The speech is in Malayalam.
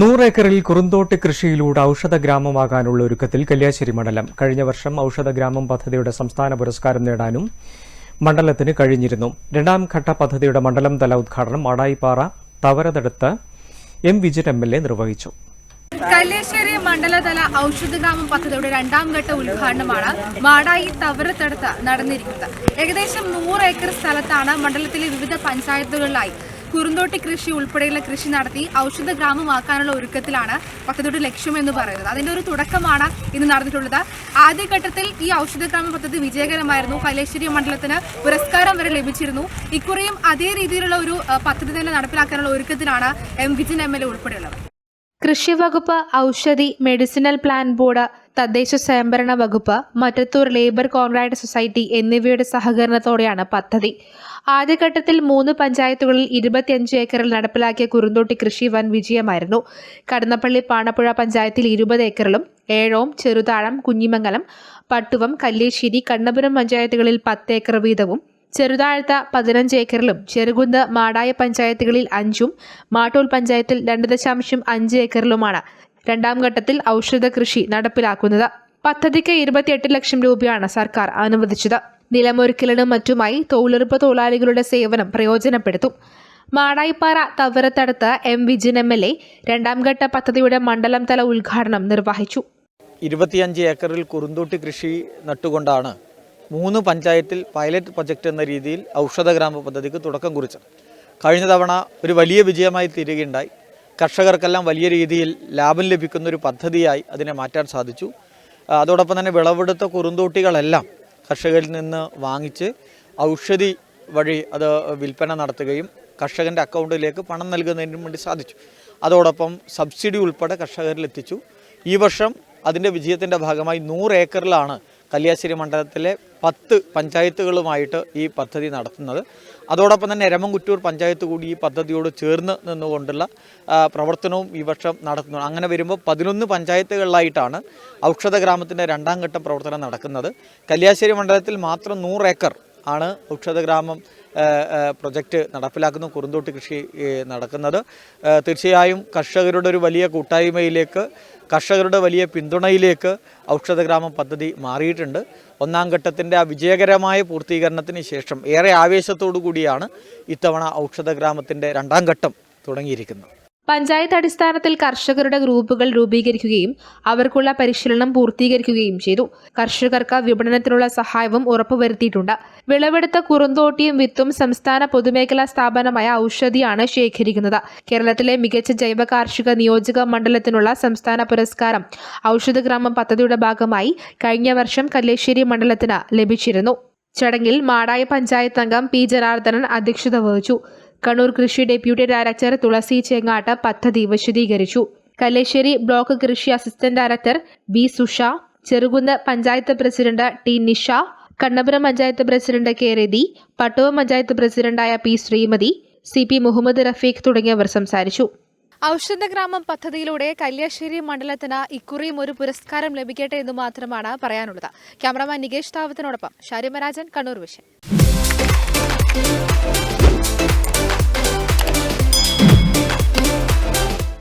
നൂറേക്കറിൽ കുറുന്തോട്ട് കൃഷിയിലൂടെ ഔഷധ ഗ്രാമമാകാനുള്ള ഒരുക്കത്തിൽ കല്യാശ്ശേരി മണ്ഡലം. കഴിഞ്ഞ വർഷം ഔഷധ ഗ്രാമം പദ്ധതിയുടെ സംസ്ഥാന പുരസ്കാരം നേടാനും മണ്ഡലത്തിന് കഴിഞ്ഞിരുന്നു. രണ്ടാം ഘട്ട പദ്ധതിയുടെ മണ്ഡലം തല ഉദ്ഘാടനം Madayipara തവരതടുത്ത് M Vijin M L A നിർവഹിച്ചു. കല്ലേശ്ശേരി മണ്ഡലതല ഔഷധ ഗ്രാമം പദ്ധതിയുടെ രണ്ടാം ഘട്ട ഉദ്ഘാടനമാണ് മാടായി തവരത്തടുത്ത് നടന്നിരിക്കുന്നത്. ഏകദേശം നൂറ് ഏക്കർ സ്ഥലത്താണ് മണ്ഡലത്തിലെ വിവിധ പഞ്ചായത്തുകളിലായി കുറുന്തോട്ടി കൃഷി ഉൾപ്പെടെയുള്ള കൃഷി നടത്തി ഔഷധ ഗ്രാമമാക്കാനുള്ള ഒരുക്കത്തിലാണ് പദ്ധതിയുടെ ലക്ഷ്യം എന്ന് പറയുന്നത്. അതിന്റെ ഒരു തുടക്കമാണ് ഇന്ന് നടന്നിട്ടുള്ളത്. ആദ്യഘട്ടത്തിൽ ഈ ഔഷധ ഗ്രാമ പദ്ധതി വിജയകരമായിരുന്നു. കല്ലേശ്ശേരി മണ്ഡലത്തിന് പുരസ്കാരം വരെ ലഭിച്ചിരുന്നു. ഇക്കുറിയും അതേ രീതിയിലുള്ള ഒരു പദ്ധതി തന്നെ നടപ്പിലാക്കാനുള്ള ഒരുക്കത്തിലാണ് M Vijin M L A ഉൾപ്പെടെയുള്ളത്. കൃഷി വകുപ്പ് ഔഷധി മെഡിസിനൽ പ്ലാൻ ബോർഡ് തദ്ദേശ സ്വയംഭരണ വകുപ്പ് മറ്റത്തൂർ ലേബർ കോൺട്രാക്ട് സൊസൈറ്റി എന്നിവയുടെ സഹകരണത്തോടെയാണ് പദ്ധതി. ആദ്യഘട്ടത്തിൽ മൂന്ന് പഞ്ചായത്തുകളിൽ ഇരുപത്തിയഞ്ച് ഏക്കറിൽ നടപ്പിലാക്കിയ കുറുന്തോട്ടി കൃഷി വൻ വിജയമായിരുന്നു. കടന്നപ്പള്ളി പാണപ്പുഴ പഞ്ചായത്തിൽ ഇരുപത് ഏക്കറിലും ഏഴോം ചെറുതാഴം കുഞ്ഞിമംഗലം പട്ടുവം കല്ലേശ്ശേരി കണ്ണപുരം പഞ്ചായത്തുകളിൽ പത്ത് ഏക്കർ വീതവും ചെറുതാഴ്ത്ത പതിനഞ്ച് ഏക്കറിലും ചെറുകുന്ന് മാടായ പഞ്ചായത്തുകളിൽ അഞ്ചും മാട്ടൂൽ പഞ്ചായത്തിൽ രണ്ട് ദശാംശം അഞ്ച് ഏക്കറിലുമാണ്. രണ്ടാം ഘട്ടത്തിൽ ഔഷധ കൃഷി നടപ്പിലാക്കുന്നത്. പദ്ധതിക്ക് ഇരുപത്തിയെട്ട് ലക്ഷം രൂപയാണ് സർക്കാർ അനുവദിച്ചത്. നിലമൊരുക്കലിനും മറ്റുമായി തൊഴിലുറപ്പ് തൊഴിലാളികളുടെ സേവനം പ്രയോജനപ്പെടുത്തും. Madayipara തവരത്തടുത്ത് M Vijin M L A രണ്ടാം ഘട്ട പദ്ധതിയുടെ മണ്ഡലം തല ഉദ്ഘാടനം നിർവഹിച്ചു. ഇരുപത്തിയഞ്ച് ഏക്കറിൽ കുറുന്തോട്ടി കൃഷി നട്ടുകൊണ്ടാണ് മൂന്ന് പഞ്ചായത്തിൽ പൈലറ്റ് പ്രൊജക്റ്റ് എന്ന രീതിയിൽ ഔഷധ ഗ്രാമ പദ്ധതിക്ക് തുടക്കം കുറിച്ചത്. കഴിഞ്ഞ തവണ ഒരു വലിയ വിജയമായി തീരുകയുണ്ടായി. കർഷകർക്കെല്ലാം വലിയ രീതിയിൽ ലാഭം ലഭിക്കുന്ന ഒരു പദ്ധതിയായി അതിനെ മാറ്റാൻ സാധിച്ചു. അതോടൊപ്പം തന്നെ വിളവെടുത്ത കുറുന്തോട്ടികളെല്ലാം കർഷകരിൽ നിന്ന് വാങ്ങിച്ച് ഔഷധി വഴി അത് വിൽപ്പന നടത്തുകയും കർഷകന്റെ അക്കൗണ്ടിലേക്ക് പണം നൽകുന്നതിനും വേണ്ടി സാധിച്ചു. അതോടൊപ്പം സബ്സിഡി ഉൾപ്പെടെ കർഷകരിൽ എത്തിച്ചു. ഈ വർഷം അതിന്റെ വിജയത്തിന്റെ ഭാഗമായി നൂറ് ഏക്കറിലാണ് കല്യാശ്ശേരി മണ്ഡലത്തിലെ പത്ത് പഞ്ചായത്തുകളുമായിട്ട് ഈ പദ്ധതി നടത്തുന്നത്. അതോടൊപ്പം തന്നെ എരമംകുറ്റൂർ പഞ്ചായത്ത് കൂടി ഈ പദ്ധതിയോട് ചേർന്ന് നിന്നുകൊണ്ടുള്ള പ്രവർത്തനവും ഈ വർഷം നടത്തുന്നു അങ്ങനെ വരുമ്പോൾ പതിനൊന്ന് പഞ്ചായത്തുകളിലായിട്ടാണ് ഔഷധ ഗ്രാമത്തിന്റെ രണ്ടാം ഘട്ടം പ്രവർത്തനം നടക്കുന്നത്. കല്യാശ്ശേരി മണ്ഡലത്തിൽ മാത്രം നൂറ് ഏക്കർ ആണ് ഔഷധഗ്രാമം ആ, ആ, പ്രൊജക്റ്റ് നടപ്പിലാക്കുന്ന കുറുന്തോട്ടി കൃഷി നടക്കുന്നത്. തീർച്ചയായും കർഷകരുടെ ഒരു വലിയ കൂട്ടായ്മയിലേക്ക് കർഷകരുടെ വലിയ പിന്തുണയിലേക്ക് ഔഷധഗ്രാമം പദ്ധതി മാറിയിട്ടുണ്ട്. ഒന്നാം ഘട്ടത്തിന്റെ ആ വിജയകരമായ പൂർത്തീകരണത്തിന് ശേഷം ഏറെ ആവേശത്തോടു കൂടിയാണ് ഇത്തവണ ഔഷധഗ്രാമത്തിന്റെ രണ്ടാം ഘട്ടം തുടങ്ങിയിരിക്കുന്നത്. പഞ്ചായത്ത് അടിസ്ഥാനത്തിൽ കർഷകരുടെ ഗ്രൂപ്പുകൾ രൂപീകരിക്കുകയും അവർക്കുള്ള പരിശീലനം പൂർത്തീകരിക്കുകയും ചെയ്തു. കർഷകർക്ക് വിപണനത്തിനുള്ള സഹായവും ഉറപ്പുവരുത്തിയിട്ടുണ്ട്. വിളവെടുത്ത കുറുന്തോട്ടിയും വിത്തും സംസ്ഥാന പൊതുമേഖലാ സ്ഥാപനമായ ഔഷധിയാണ് ശേഖരിക്കുന്നത്. കേരളത്തിലെ മികച്ച ജൈവ കാർഷിക നിയോജക മണ്ഡലത്തിനുള്ള സംസ്ഥാന പുരസ്കാരം ഔഷധ ഗ്രാമം പദ്ധതിയുടെ ഭാഗമായി കഴിഞ്ഞ വർഷം കല്ലേശ്ശേരി മണ്ഡലത്തിന് ലഭിച്ചിരുന്നു. ചടങ്ങിൽ മാടായ പഞ്ചായത്ത് അംഗം പി ജനാർദ്ദനൻ അധ്യക്ഷത വഹിച്ചു. കണ്ണൂർ കൃഷി ഡെപ്യൂട്ടി ഡയറക്ടർ തുളസി ചേങ്ങാട്ട് പദ്ധതി വിശദീകരിച്ചു. കല്ലേശ്ശേരി ബ്ലോക്ക് കൃഷി assistant director B Susha Cherukunnu panchayat president T Nisha Kannapuram panchayat president K Rathi Pattuva panchayat പ്രസിഡന്റായ P Sreemathi C P Muhammad Rafeeq തുടങ്ങിയവർ സംസാരിച്ചു. ഔഷധഗ്രാമം പദ്ധതിയിലൂടെ കല്യാശ്ശേരി മണ്ഡലത്തിന് ഇക്കുറിയും ഒരു പുരസ്കാരം ലഭിക്കട്ടെ എന്ന് മാത്രമാണ് പറയാനുള്ളത്. ക്യാമറമാൻ നികേഷ് താവത്തിനോടൊപ്പം ഷാരിമരാജൻ കണ്ണൂർ വിഷൻ.